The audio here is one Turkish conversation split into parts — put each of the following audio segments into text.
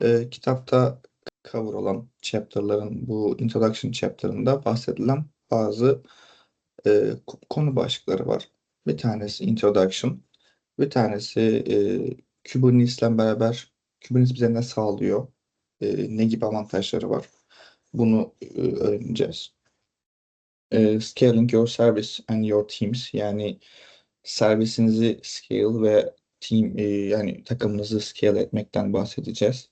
Eee, kitapta cover olan chapter'ların bu introduction chapter'ında bahsedilen bazı, ko konu başlıkları var. Bir tanesi introduction, bir tanesi, eee, Kubernetes'le beraber Kubernetes bize ne sağlıyor, eee, ne gibi avantajları var? Bunu, eee, öğreneceğiz. Eee, scaling your service and your teams yani servisinizi scale ve team, eee, yani takımınızı scale etmekten bahsedeceğiz.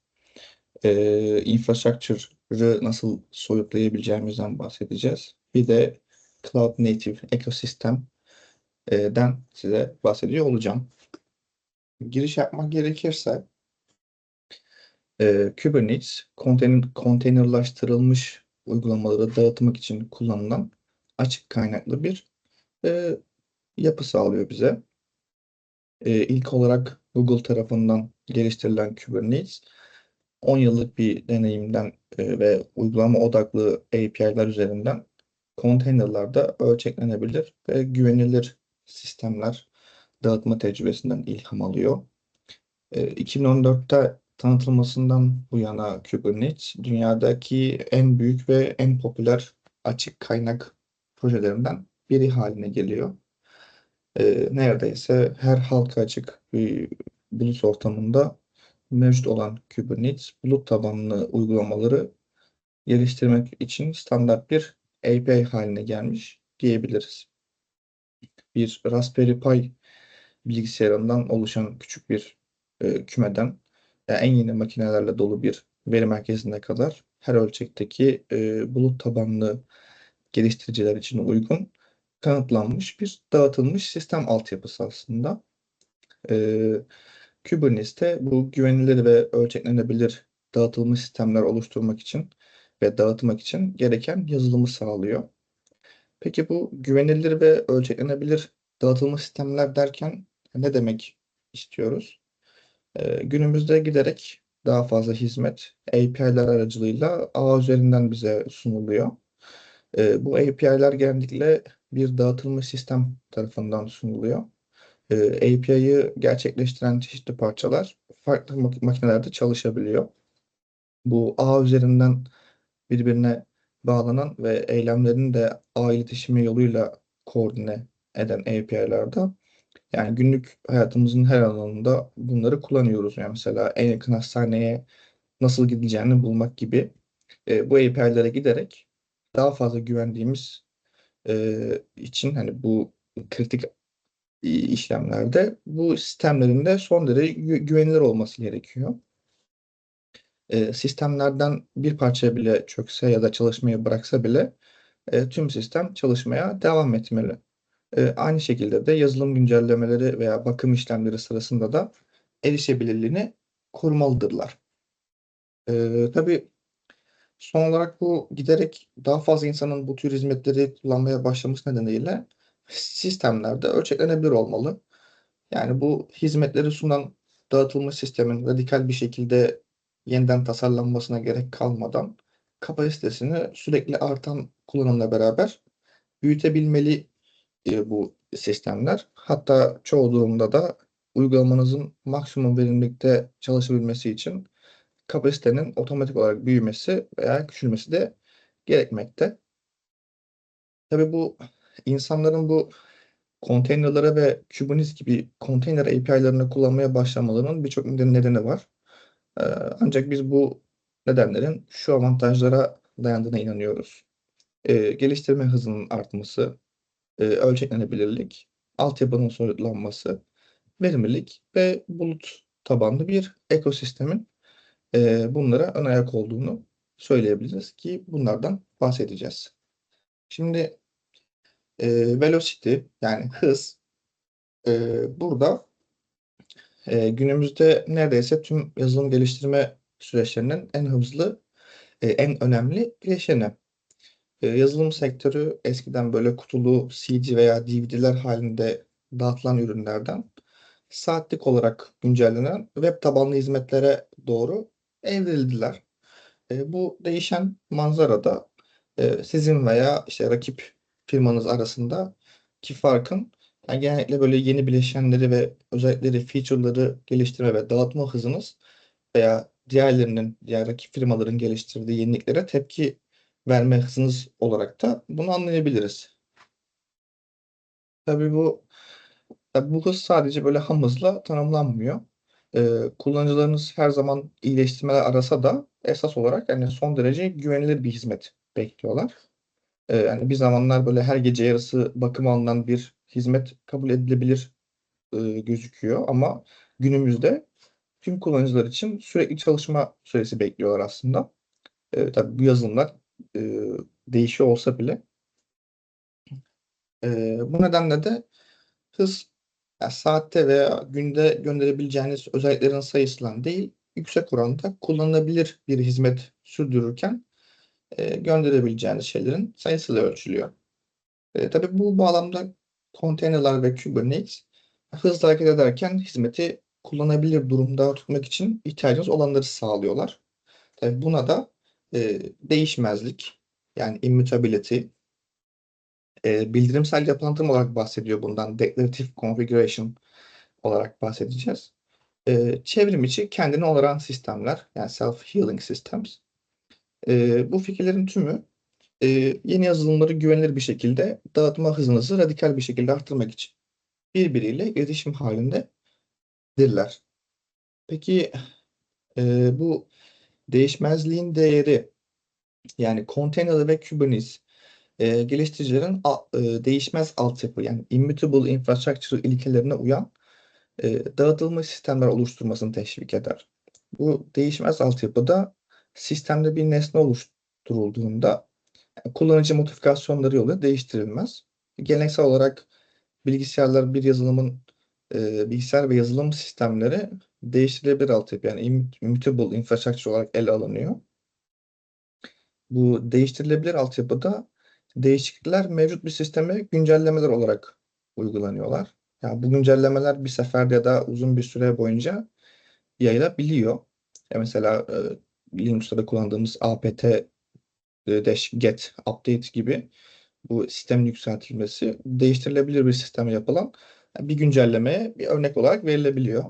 Eee, infrastructure'ı nasıl soyutlayabileceğimizden bahsedeceğiz. Bir de cloud native ekosistem eee, den size bahsediyor olacağım. Giriş yapmak gerekirse eee, Kubernetes konteyner konteynerlaştırılmış uygulamaları dağıtmak için kullanılan açık kaynaklı bir, eee, yapı sağlıyor bize. Eee, ilk olarak Google tarafından geliştirilen Kubernetes 10 yıllık bir deneyimden, eee, ve uygulama odaklı API'ler üzerinden konteynerlarda ölçeklenebilir ve güvenilir sistemler dağıtma tecrübesinden ilham alıyor. Eee, 2014'te tanıtılmasından bu yana Kubernetes dünyadaki en büyük ve en popüler açık kaynak projelerinden biri haline geliyor. Eee, neredeyse her halka açık bir bulut ortamında mevcut olan Kubernetes bulut tabanlı uygulamaları geliştirmek için standart bir API haline gelmiş diyebiliriz. Bir Raspberry Pi bilgisayarından oluşan küçük bir, eee, kümeden, ya, en yeni makinelerle dolu bir veri merkezine kadar her ölçekteki, eee, bulut tabanlı geliştiriciler için uygun kanıtlanmış bir dağıtılmış sistem altyapısı aslında. Eee, Kubernetes'te bu güvenilir ve ölçeklenebilir dağıtılmış sistemler oluşturmak için ve dağıtmak için gereken yazılımı sağlıyor. Peki bu güvenilir ve ölçeklenebilir dağıtılmış sistemler derken ne demek istiyoruz? Eee, günümüzde giderek daha fazla hizmet API'ler aracılığıyla ağ üzerinden bize sunuluyor. Eee, bu API'ler genellikle bir dağıtılmış sistem tarafından sunuluyor. Eee, API'yi gerçekleştiren çeşitli parçalar farklı mak makinelerde çalışabiliyor. Bu ağ üzerinden birbirine bağlanan ve eylemlerini de ağ iletişimi yoluyla koordine eden API'lerde yani günlük hayatımızın her alanında bunları kullanıyoruz. Yani mesela en yakın hastaneye nasıl gidileceğini bulmak gibi, eee, bu API'lere giderek daha fazla güvendiğimiz, eee, için, hani, bu kritik, işlemlerde bu sistemlerin de son derece gü güvenilir olması gerekiyor. Eee, sistemlerden bir parça bile çökse ya da çalışmayı bıraksa bile, eee, tüm sistem çalışmaya devam etmeli. Eee, aynı şekilde de yazılım güncellemeleri veya bakım işlemleri sırasında da erişebilirliğini korumalıdırlar. Eee, tabii son olarak bu giderek daha fazla insanın bu tür hizmetleri kullanmaya başlaması nedeniyle sistemler de ölçeklenebilir olmalı. Yani bu hizmetleri sunan dağıtılmış sistemin radikal bir şekilde yeniden tasarlanmasına gerek kalmadan kapasitesini sürekli artan kullanımla beraber büyütebilmeli, eee, bu sistemler. Hatta çoğu durumda da uygulamanızın maksimum verimlilikte çalışabilmesi için kapasitenin otomatik olarak büyümesi veya küçülmesi de gerekmekte. Tabii bu insanların bu konteynerlara ve Kubernetes gibi konteyner API'larını kullanmaya başlamalarının birçok neden nedeni var. Eee, ancak biz bu nedenlerin şu avantajlara dayandığına inanıyoruz. Eee, geliştirme hızının artması, eee, ölçeklenebilirlik, altyapının soyutlanması, verimlilik ve bulut tabanlı bir ekosistemin, eee, bunlara ön ayak olduğunu söyleyebiliriz ki bunlardan bahsedeceğiz. Şimdi, eee, velocity yani hız, eee, burada, eee, günümüzde neredeyse tüm yazılım geliştirme süreçlerinin en hızlı, eee, en önemli bileşeni. Eee, yazılım sektörü eskiden böyle kutulu CD veya DVD'ler hâlinde dağıtılan ürünlerden saatlik olarak güncellenen web tabanlı hizmetlere doğru evrildiler. Eee, bu değişen manzarada, eee, sizin veya, işte, rakip firmanız arasındaki farkın, yani, genellikle böyle yeni bileşenleri ve özellikleri, feature'ları geliştirme ve dağıtma hızınız veya diğerlerinin, diğer rakip firmaların geliştirdiği yeniliklere tepki verme hızınız olarak da bunu anlayabiliriz. Tabii bu bu hız sadece böyle ham hızla tanımlanmıyor. Eee, kullanıcılarınız her zaman iyileştirmeler arasa da esas olarak, hani, son derece güvenilir bir hizmet bekliyorlar. Eee, yani, bir zamanlar böyle her gece yarısı bakıma alınan bir hizmet kabul edilebilir, ııı, gözüküyor ama günümüzde tüm kullanıcılar için sürekli çalışma süresi bekliyorlar aslında. Eee, tabii bu yazılımlar, eee, değişiyor olsa bile eee, bu nedenle de hız, ya, saatte veya günde gönderebileceğiniz özelliklerin sayısıyla değil, yüksek oranda kullanılabilir bir hizmet sürdürürken, eee, gönderebileceğiniz şeylerin sayısıyla ölçülüyor. Eee, tabii bu bağlamda konteynerler ve Kubernetes hızlı hareket ederken hizmeti kullanabilir durumda tutmak için ihtiyacınız olanları sağlıyorlar. Tabii buna da, eee, değişmezlik, yani immutability eee, bildirimsel yapılandırma olarak bahsediyor bundan. Declarative configuration olarak bahsedeceğiz. Eee, çevrim içi kendini onaran sistemler, yani self-healing systems. Eee, bu fikirlerin tümü, eee, yeni yazılımları güvenilir bir şekilde dağıtma hızınızı radikal bir şekilde arttırmak için birbiriyle iletişim hâlindedirler. Peki, eee, bu değişmezliğin değeri, yani konteyner ve Kubernetes, eee, geliştiricilerin a ııı, değişmez altyapı, yani immutable infrastructure ilkelerine uyan, eee, dağıtılmış sistemler oluşturmasını teşvik eder. Bu değişmez altyapıda sistemde bir nesne oluşturulduğunda kullanıcı modifikasyonları yoluyla değiştirilmez. Geleneksel olarak bilgisayarlar bir yazılımın, eee, bilgisayar ve yazılım sistemleri değiştirilebilir altyapı, yani immut immutable infrastructure olarak ele alınıyor. Bu değiştirilebilir altyapıda değişiklikler mevcut bir sisteme güncellemeler olarak uygulanıyorlar. Ya, bu güncellemeler bir seferde ya da uzun bir süre boyunca yayılabiliyor. Ya, mesela, eee, Linux'ta da kullandığımız apt, dash get update gibi bu sistemin yükseltilmesi değiştirilebilir bir sisteme yapılan bir güncellemeye bir örnek olarak verilebiliyor.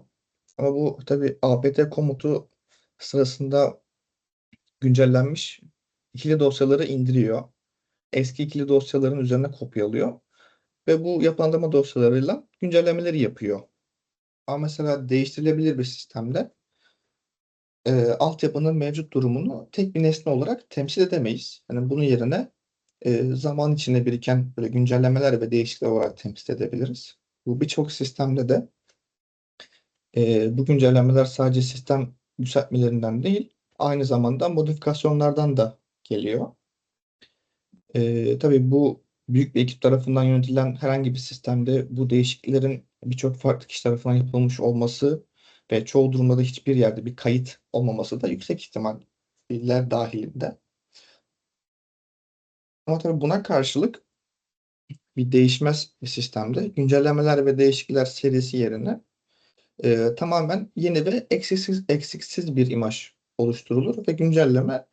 Ama bu tabii apt komutu sırasında güncellenmiş ikili dosyaları indiriyor. Eski ikili dosyaların üzerine kopyalıyor ve bu yapılandırma dosyalarıyla güncellemeleri yapıyor. Ama mesela değiştirilebilir bir sistemde eee, altyapının mevcut durumunu tek bir nesne olarak temsil edemeyiz. Hani, bunun yerine, eee, zaman içinde biriken böyle güncellemeler ve değişiklikler olarak temsil edebiliriz. Bu birçok sistemde de eee, bu güncellemeler sadece sistem yükseltmelerinden değil, aynı zamanda modifikasyonlardan da geliyor. Eee, tabii bu büyük bir ekip tarafından yönetilen herhangi bir sistemde bu değişikliklerin birçok farklı kişi tarafından yapılmış olması ve çoğu durumda da hiçbir yerde bir kayıt olmaması da yüksek ihtimaller dâhilinde. Ama tabii buna karşılık bir değişmez bir sistemde güncellemeler ve değişiklikler serisi yerine, eee, tamamen yeni ve eksiksiz eksiksiz bir imaj oluşturulur ve güncelleme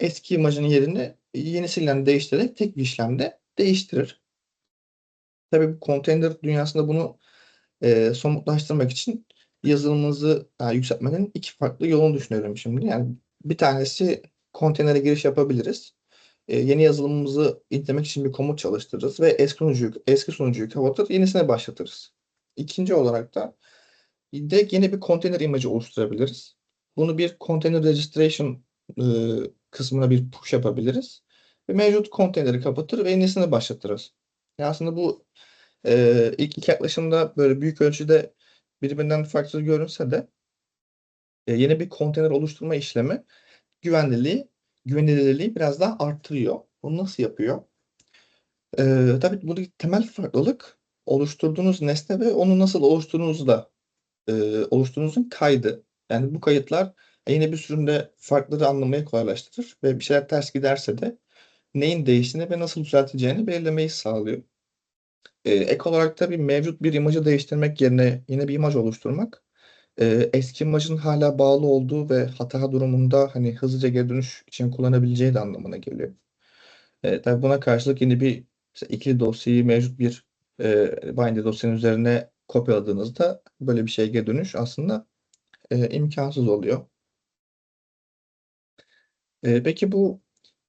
eski imajın yerini yenisiyle değiştirerek tek bir işlemde değiştirir. Tabii bu konteyner dünyasında bunu, eee, somutlaştırmak için yazılımınızı, aaa, yükseltmenin 2 farklı yolunu düşünüyorum şimdi. Yani bir tanesi konteynere giriş yapabiliriz. Eee, yeni yazılımımızı intlemek için bir komut çalıştırırız ve eski sunucuyu eski sunucuyu kapatır, yenisini başlatırız. 2'nci olarak da direkt yeni bir konteyner imajı oluşturabiliriz. Bunu bir container registration, ııı, kısmına bir push yapabiliriz ve mevcut konteyneri kapatır ve yenisini başlatırız. Ya, aslında bu, eee, ilk 2 yaklaşımda böyle büyük ölçüde birbirinden farklı görünse de eee, yeni bir konteyner oluşturma işlemi güvenliliği güvenilirliği biraz daha arttırıyor. Bunu nasıl yapıyor? Eee, tabii buradaki temel farklılık oluşturduğunuz nesne ve onu nasıl oluşturduğunuzla, eee, oluşturduğunuzun kaydı. Yani bu kayıtlar yeni bir sürümde farkları anlamayı kolaylaştırır ve bir şeyler ters giderse de neyin değiştiğini ve nasıl düzeltileceğini belirlemeyi sağlıyor. Eee, ek olarak tabii mevcut bir imajı değiştirmek yerine yeni bir imaj oluşturmak, eee, eski imajın hâlâ bağlı olduğu ve hata durumunda, hani, hızlıca geri dönüş için kullanabileceği de anlamına geliyor. Eee, tabii buna karşılık yeni bir ikili dosyayı mevcut bir, eee, binary dosyanın üzerine kopyaladığınızda böyle bir şeye geri dönüş aslında, eee, imkânsız oluyor. Eee, peki bu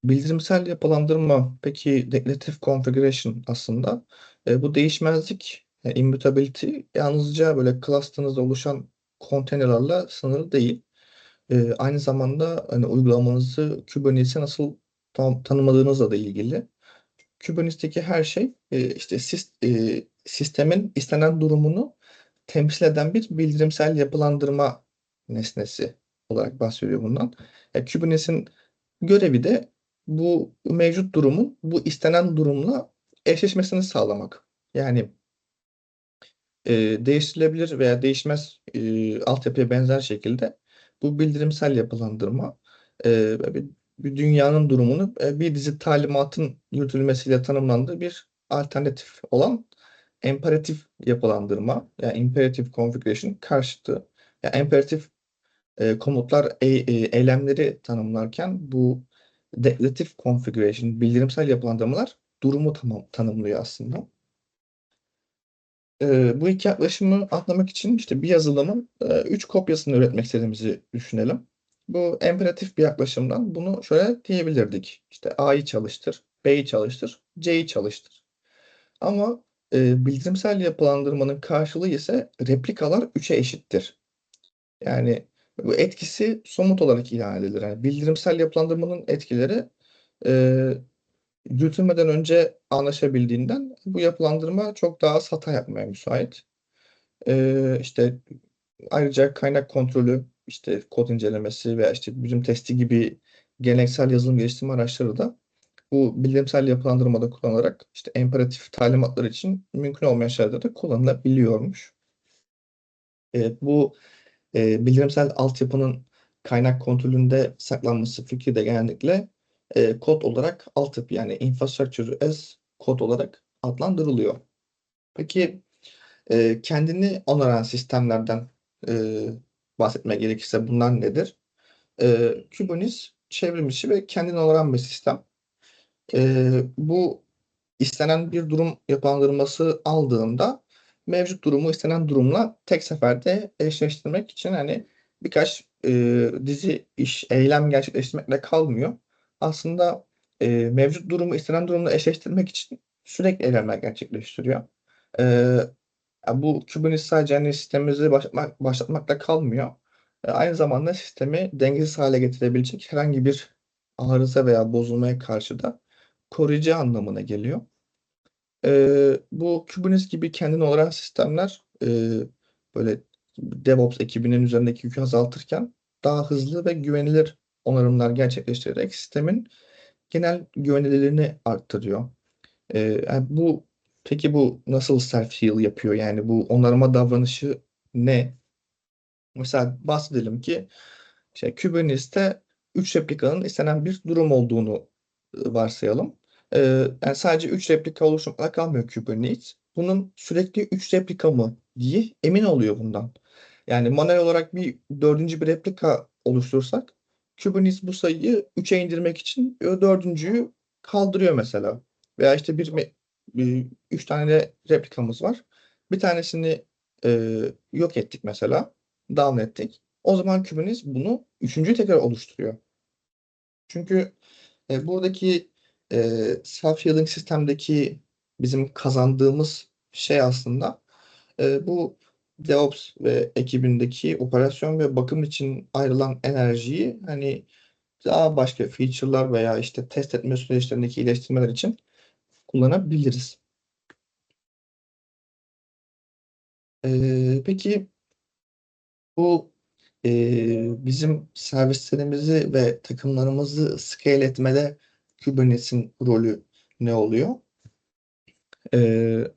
bildirimsel yapılandırma, peki declarative configuration aslında, eee, bu değişmezlik, eee, immutability yalnızca böyle cluster'ınızda oluşan konteynerlerle sınırlı değil. Eee, aynı zamanda, hani, uygulamanızı Kubernetes'e nasıl tam tanımladığınızla da ilgili. Kubernetes'teki her şey, eee, işte, sis eee, sistemin istenen durumunu temsil eden bir bildirimsel yapılandırma nesnesi olarak bahsediyor bundan. Ya, Kubernetes'in görevi de bu mevcut durumun bu istenen durumla eşleşmesini sağlamak. Yani eee, değiştirilebilir veya değişmez, eee, altyapıya benzer şekilde bu bildirimsel yapılandırma, eee, bir bir dünyanın durumunu, eee, bir dizi talimatın yürütülmesiyle tanımlandığı bir alternatif olan imperatif yapılandırma, yani imperative configuration karşıtı. Ya, imperatif, eee, komutlar, e eee, eylemleri tanımlarken bu declarative configuration, bildirimsel yapılandırmalar durumu tamam tanımlıyor aslında. Eee, bu 2 yaklaşımı anlamak için, işte, bir yazılımın, eee, 3 kopyasını üretmek istediğimizi düşünelim. Bu imperatif bir yaklaşımdan bunu şöyle diyebilirdik: İşte, A'yı çalıştır, B'yi çalıştır, C'yi çalıştır. Ama, eee, bildirimsel yapılandırmanın karşılığı ise replikalar 3'e eşittir. Yani bu etkisi somut olarak ilan edilir. Yani bildirimsel yapılandırmanın etkileri, eee, yürütülmeden önce anlaşabildiğinden bu yapılandırma çok daha az hata yapmaya müsait. Eee, işte, ayrıca kaynak kontrolü, işte, kod incelemesi veya, işte, büzüm testi gibi geleneksel yazılım geliştirme araçları da bu bildirimsel yapılandırmada kullanılarak, işte, imperatif talimatlar için mümkün olmayan şeylerde de kullanılabiliyormuş. Eee, bu, eee, bildirimsel altyapının kaynak kontrolünde saklanması fikri de genellikle, eee, kod olarak altyapı yani infrastructure as code olarak adlandırılıyor. Peki, eee, kendini onaran sistemlerden, eee, bahsetmek gerekirse bunlar nedir? Eee, Kubernetes çevrim içi ve kendini onaran bir sistem. Eee, bu istenen bir durum yapılandırması aldığında mevcut durumu istenen durumla tek seferde eşleştirmek için, hani, birkaç, eee, dizi iş, eylem gerçekleştirmekle kalmıyor. Aslında, eee, mevcut durumu istenen durumla eşleştirmek için sürekli eylemler gerçekleştiriyor. Eee, ya, bu Kubernetes sadece, hani, sistemimizi başlatmak başlatmakla kalmıyor. Eee, aynı zamanda sistemi dengesiz hâle getirebilecek herhangi bir arıza veya bozulmaya karşı da koruyucu anlamına geliyor. Eee, bu Kubernetes gibi kendini onaran sistemler, eee, böyle DevOps ekibinin üzerindeki yükü azaltırken daha hızlı ve güvenilir onarımlar gerçekleştirerek sistemin genel güvenilirliğini arttırıyor. Eee, yani, bu peki bu nasıl self heal yapıyor? Yani bu onarma davranışı ne? Mesela bahsedelim ki, işte, Kubernetes'te 3 replikanın istenen bir durum olduğunu, ııı, varsayalım. Eee, yani, sadece 3 replika oluşturmakla kalmıyor Kubernetes. Bunun sürekli 3 replika mı diye emin oluyor bundan. Yani manuel olarak bir 4'üncü bir replika oluşturursak Kubernetes bu sayıyı 3'e indirmek için, eee, 4'üncüyü kaldırıyor mesela. Veya, işte, bir eee, 3 tane replikamız var. Bir tanesini, eee, yok ettik mesela, down ettik. O zaman Kubernetes bunu 3'üncüyü tekrar oluşturuyor. Çünkü, eee, buradaki, eee, self healing sistemdeki bizim kazandığımız şey aslında, eee, bu DevOps ve ekibindeki operasyon ve bakım için ayrılan enerjiyi, hani, daha başka feature'lar veya, işte, test etme süreçlerindeki iyileştirmeler için kullanabiliriz. Eee, peki bu, eee, bizim servislerimizi ve takımlarımızı scale etmede Kubernetes'in rolü ne oluyor? Eee,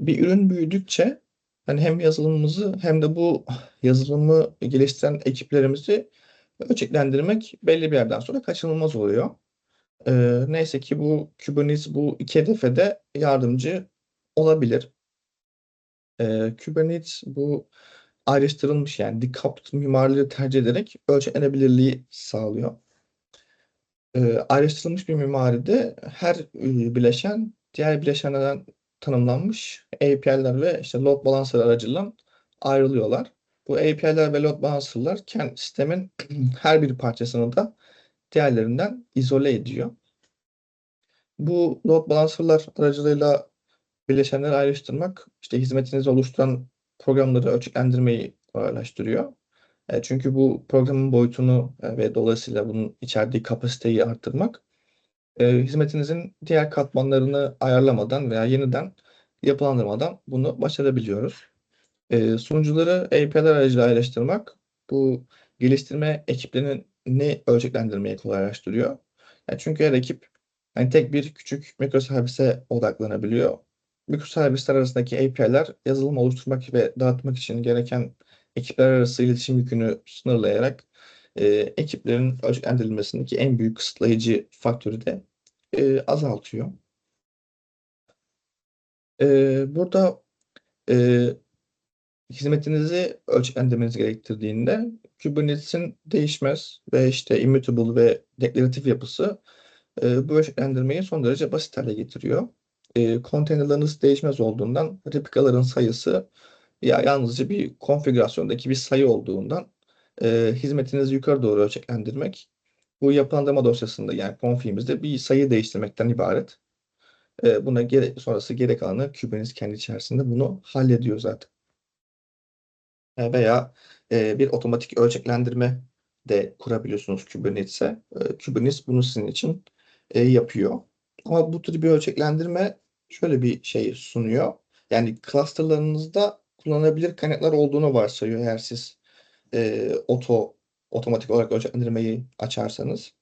bir ürün büyüdükçe, hani, hem yazılımımızı hem de bu yazılımı geliştiren ekiplerimizi ölçeklendirmek belli bir yerden sonra kaçınılmaz oluyor. Eee, neyse ki bu Kubernetes bu 2 hedefe de yardımcı olabilir. Eee, Kubernetes bu ayrıştırılmış, yani decoupled mimarileri tercih ederek ölçeklenebilirliği sağlıyor. Eee, ayrıştırılmış bir mimaride her, eee, bileşen diğer bileşenlerden tanımlanmış API'ler ve, işte, load balancer aracılığıyla ayrılıyorlar. Bu API'ler ve load balancer'lar sistemin her bir parçasını da diğerlerinden izole ediyor. Bu load balancer'lar aracılığıyla bileşenleri ayrıştırmak, işte hizmetinizi oluşturan programları ölçeklendirmeyi kolaylaştırıyor. E, çünkü bu programın boyutunu e, ve dolayısıyla bunun içerdiği kapasiteyi arttırmak, e, hizmetinizin diğer katmanlarını ayarlamadan veya yeniden yapılandırmadan bunu başarabiliyoruz. E, sunucuları API'ler aracılığıyla ayrıştırmak, bu geliştirme ekiplerini ölçeklendirmeyi kolaylaştırıyor. Yani çünkü her ekip yani tek bir küçük mikroservise odaklanabiliyor. Mikroservisler arasındaki API'ler yazılım oluşturmak ve dağıtmak için gereken ekipler arası iletişim yükünü sınırlayarak e, ekiplerin ölçeklendirilmesindeki en büyük kısıtlayıcı faktörü de e, azaltıyor. E, burada e, hizmetinizi ölçeklendirmeniz gerektirdiğinde Kubernetes'in değişmez ve işte immutable ve deklaratif yapısı e, bu ölçeklendirmeyi son derece basit hale getiriyor. E, konteynerlarınız değişmez olduğundan replikaların sayısı ya yalnızca bir konfigürasyondaki bir sayı olduğundan e, hizmetinizi yukarı doğru ölçeklendirmek bu yapılandırma dosyasında yani config'imizde bir sayı değiştirmekten ibaret. E, buna gere sonrası gerek kalanı Kubernetes kendi içerisinde bunu hallediyor zaten. E, veya e, bir otomatik ölçeklendirme de kurabiliyorsunuz Kubernetes'e. E, Kubernetes bunu sizin için e, yapıyor. Ama bu tür bir ölçeklendirme şöyle bir şey sunuyor. Yani clusterlarınızda kullanılabilir kaynaklar olduğunu varsayıyor eğer siz e, oto otomatik olarak ölçeklendirmeyi açarsanız.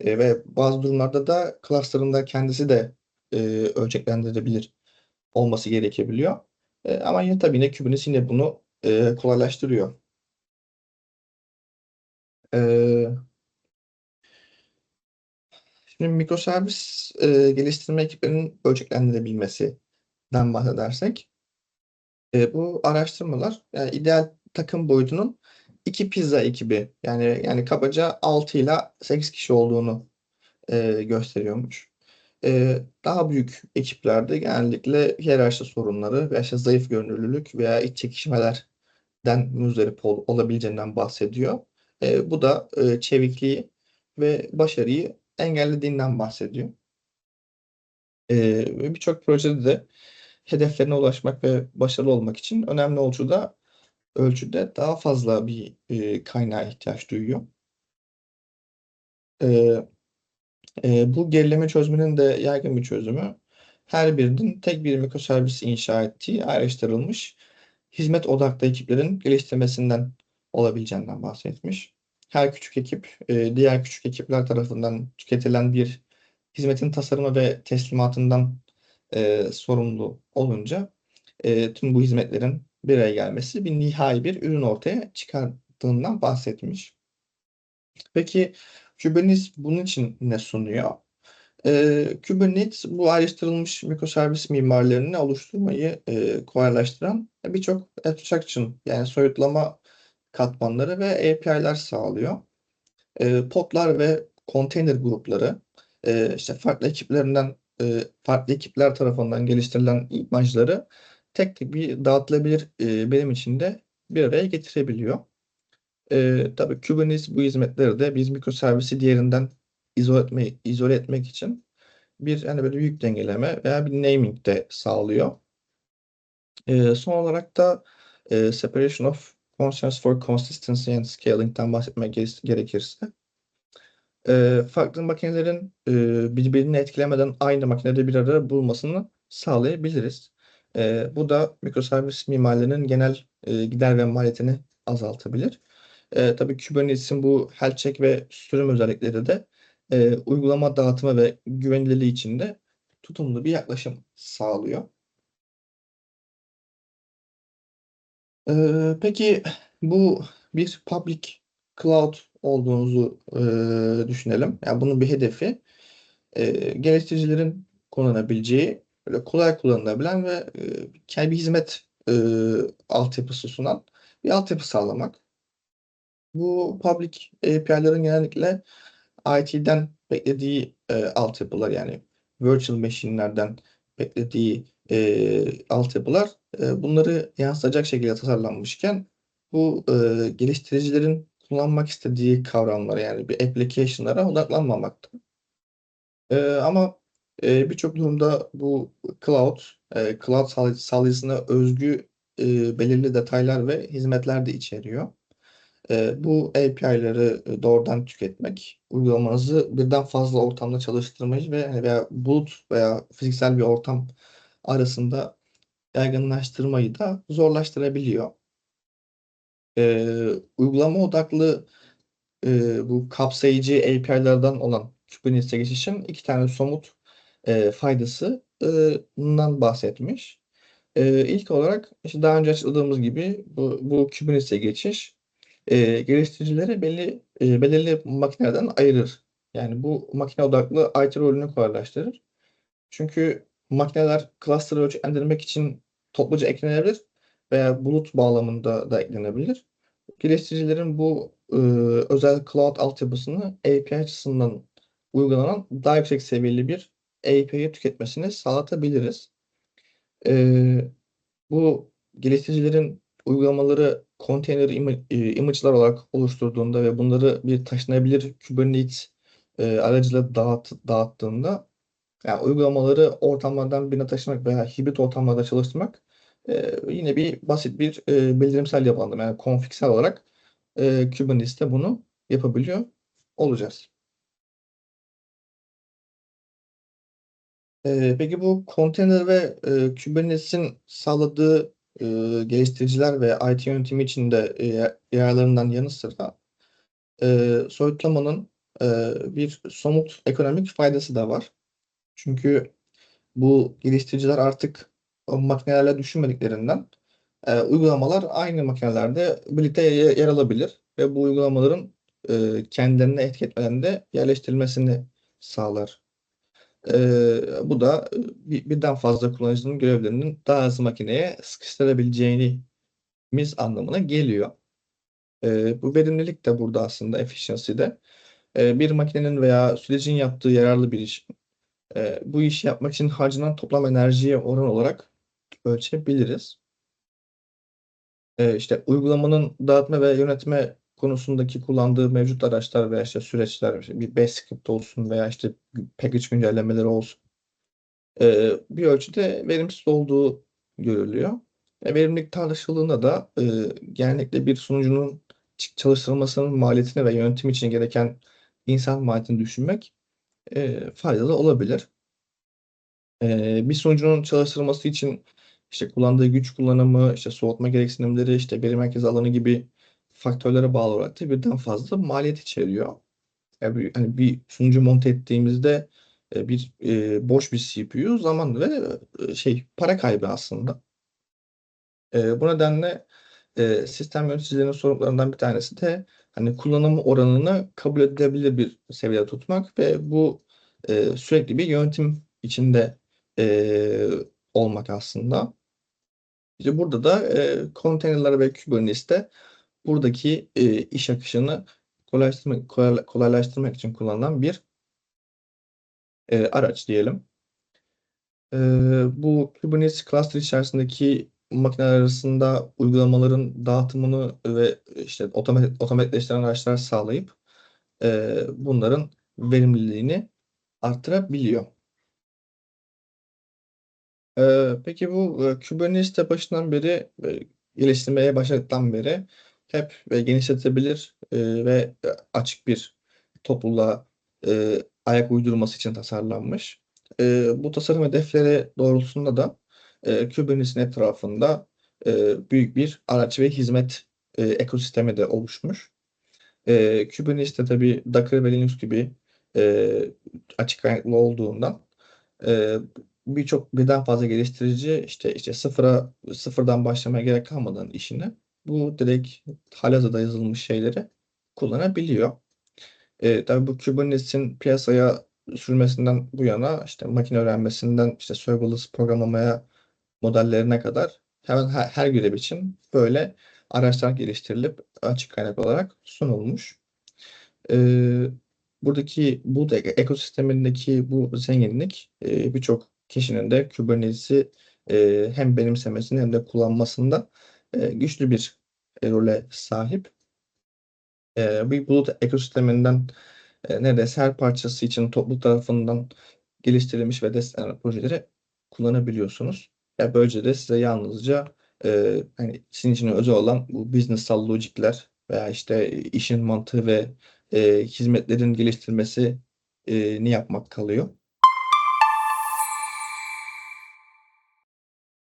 E, ve bazı durumlarda da cluster'ın kendisi de e, ölçeklendirebilir olması gerekebiliyor. E, ama yine tabii yine Kubernetes yine bunu e, kolaylaştırıyor. E, şimdi mikroservis e, geliştirme ekiplerinin ölçeklendirebilmesinden bahsedersek e, bu araştırmalar yani ideal takım boyutunun iki pizza ekibi yani yani kabaca 6 ile 8 kişi olduğunu e, gösteriyormuş. E, daha büyük ekiplerde genellikle hiyerarşi sorunları veya işte zayıf görünürlülük veya iç çekişmelerden müzdarip ol, olabileceğinden bahsediyor. E, bu da e, çevikliği ve başarıyı engellediğinden bahsediyor. E, Birçok projede de hedeflerine ulaşmak ve başarılı olmak için önemli ölçüde ölçüde daha fazla bir e, kaynağa ihtiyaç duyuyor. E, e, bu gerileme çözümünün de yaygın bir çözümü her birinin tek bir mikroservis inşa ettiği ayrıştırılmış hizmet odaklı ekiplerin geliştirmesinden olabileceğinden bahsetmiş. Her küçük ekip e, diğer küçük ekipler tarafından tüketilen bir hizmetin tasarımı ve teslimatından e, sorumlu olunca e, tüm bu hizmetlerin bir araya gelmesi bir nihai bir ürün ortaya çıkardığından bahsetmiş. Peki Kubernetes bunun için ne sunuyor? Ee, Kubernetes bu ayrıştırılmış mikroservis mimarlarını oluşturmayı e, kolaylaştıran birçok abstraction yani soyutlama katmanları ve API'ler sağlıyor. E, podlar ve konteyner grupları e, işte farklı ekiplerinden e, farklı ekipler tarafından geliştirilen imajları tek bir dağıtılabilir e, benim için de bir araya getirebiliyor. E, tabii Kubernetes bu hizmetleri de biz mikroservisi diğerinden izole, etme, izole etmek için bir hani böyle yük dengeleme veya bir naming de sağlıyor. E, son olarak da e, separation of concerns for consistency and scaling'den bahsetmek gerekirse e, farklı makinelerin e, birbirini etkilemeden aynı makinede bir arada bulmasını sağlayabiliriz. E, bu da mikroservis mimarlarının genel e, gider ve maliyetini azaltabilir. E, tabii Kubernetes'in bu health check ve sürüm özellikleri de e, uygulama dağıtımı ve güvenilirliği için de tutumlu bir yaklaşım sağlıyor. E, peki bu bir public cloud olduğunuzu e, düşünelim. Yani bunun bir hedefi e, geliştiricilerin kullanabileceği böyle kolay kullanılabilen ve e, bir hizmet e, altyapısı sunan bir altyapı sağlamak. Bu public API'lerin genellikle IT'den beklediği e, altyapılar yani virtual machine'lerden beklediği e, altyapılar e, bunları yansıtacak şekilde tasarlanmışken bu e, geliştiricilerin kullanmak istediği kavramlara yani bir application'lara odaklanmamakta. Ee, ama e, birçok durumda bu cloud, e, cloud sağ- sağlayıcısına özgü e, belirli detaylar ve hizmetler de içeriyor. E, bu API'ları doğrudan tüketmek, uygulamanızı birden fazla ortamda çalıştırmayı ve hani veya bulut veya fiziksel bir ortam arasında yaygınlaştırmayı da zorlaştırabiliyor. E, uygulama odaklı e, bu kapsayıcı API'lardan olan Kubernetes'e geçişin iki tane somut e, faydasından bahsetmiş. E, ilk olarak işte daha önce açıkladığımız gibi bu, bu Kubernetes'e geçiş e, geliştiricileri belli e, belirli makinelerden ayırır. Yani bu makine odaklı IT rolünü kolaylaştırır. Çünkü makineler cluster ölçeklendirmek için topluca eklenebilir veya bulut bağlamında da eklenebilir. Geliştiricilerin bu e, özel cloud altyapısını API açısından uygulanan daha yüksek seviyeli bir API'yi tüketmesini sağlatabiliriz. E, bu geliştiricilerin uygulamaları container ima- e, image'lar olarak oluşturduğunda ve bunları bir taşınabilir Kubernetes e, aracıyla dağıt, dağıttığında yani uygulamaları ortamlardan birine taşımak veya hibrit ortamlarda çalıştırmak e, yine bir basit bir e, bildirimsel yapılandırma yani konfigsel olarak e, Kubernetes'te bunu yapabiliyor olacağız. E, peki bu konteyner ve e, Kubernetes'in sağladığı e, geliştiriciler ve IT yönetimi için de e, yararlarından yanı sıra e, soyutlamanın e, bir somut ekonomik faydası da var. Çünkü bu geliştiriciler artık o makinelerle düşünmediklerinden e, uygulamalar aynı makinelerde birlikte yer, alabilir ve bu uygulamaların e, kendilerine etki etmeden de yerleştirilmesini sağlar. E, bu da bir, birden fazla kullanıcının görevlerinin daha az makineye sıkıştırabileceğimiz anlamına geliyor. E, bu verimlilik de burada aslında efficiency'de. E, bir makinenin veya sürecin yaptığı yararlı bir iş e, bu işi yapmak için harcanan toplam enerjiye oran olarak ölçebiliriz. E, işte uygulamanın dağıtma ve yönetme konusundaki kullandığı mevcut araçlar veya işte süreçler, işte bir bash script olsun veya işte package güncellemeleri olsun. E, bir ölçüde verimsiz olduğu görülüyor. E, verimlilik tartışıldığında da e, genellikle bir sunucunun çalıştırılmasının maliyetini ve yönetim için gereken insan maliyetini düşünmek e, faydalı olabilir. E, bir sunucunun çalıştırılması için işte kullandığı güç kullanımı, işte soğutma gereksinimleri, işte veri merkezi alanı gibi faktörlere bağlı olarak da birden fazla maliyet içeriyor. Yani hani bir sunucu monte ettiğimizde e, bir e, boş bir CPU zaman ve e, şey para kaybı aslında. E, bu nedenle e, sistem yöneticilerinin sorumluluklarından bir tanesi de hani kullanım oranını kabul edilebilir bir seviyede tutmak ve bu e, sürekli bir yönetim içinde e, olmak aslında. İşte burada da e, konteynerler ve Kubernetes'te buradaki e, iş akışını kolaylaştırmak, kolaylaştırmak için kullanılan bir e, araç diyelim. E, bu Kubernetes cluster içerisindeki makineler arasında uygulamaların dağıtımını ve işte otomatik, otomatikleştiren araçlar sağlayıp e, bunların verimliliğini arttırabiliyor. E, peki bu e, Kubernetes başından beri e, geliştirmeye başladıktan beri hep ve genişletebilir e, ve açık bir topluluğa e, ayak uydurması için tasarlanmış. E, bu tasarım hedefleri doğrultusunda da e, Kubernetes'in etrafında e, büyük bir araç ve hizmet e, ekosistemi de oluşmuş. E, Kubernetes'te tabii Docker ve Linux gibi e, açık kaynaklı olduğundan e, birçok birden fazla geliştirici işte işte sıfıra sıfırdan başlamaya gerek kalmadan işini bu direkt halihazırda yazılmış şeyleri kullanabiliyor. E, tabii bu Kubernetes'in piyasaya sürmesinden bu yana işte makine öğrenmesinden işte serverless programlamaya modellerine kadar hemen her, her görev için böyle araçlar geliştirilip açık kaynak olarak sunulmuş. Ee, buradaki bu ekosistemindeki bu zenginlik e, birçok kişinin de Kubernetes'i e, hem benimsemesini hem de kullanmasında e, güçlü bir role sahip. e, bir bulut ekosisteminden e, neredeyse her parçası için topluluk tarafından geliştirilmiş ve desteklenen projeleri kullanabiliyorsunuz. Ya böylece de size yalnızca e, hani sizin için özel olan bu business'al logikler veya işte işin mantığı ve e, hizmetlerin geliştirmesi e, ni yapmak kalıyor.